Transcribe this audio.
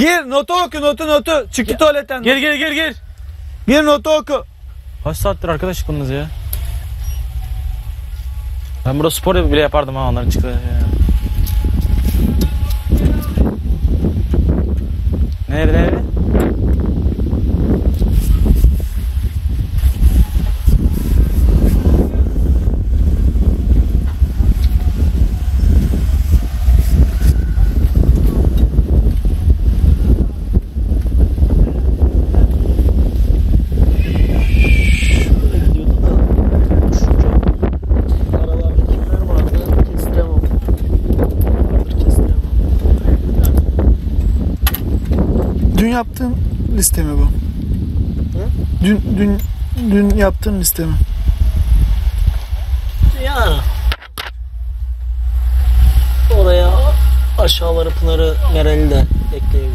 Gir notu oku notu notu. Çıktı tuvaletten. Gel gel gel gel. Gir notu oku. Kaç saattir arkadaş bununuz ya? Ben burada spor bile yapardım ha onların çıktı. Dün yaptığın liste mi bu? Dün dün dün yaptığın liste mi? Yani oraya aşağıları Pınar'ı Meral'i de ekleyebilirsin.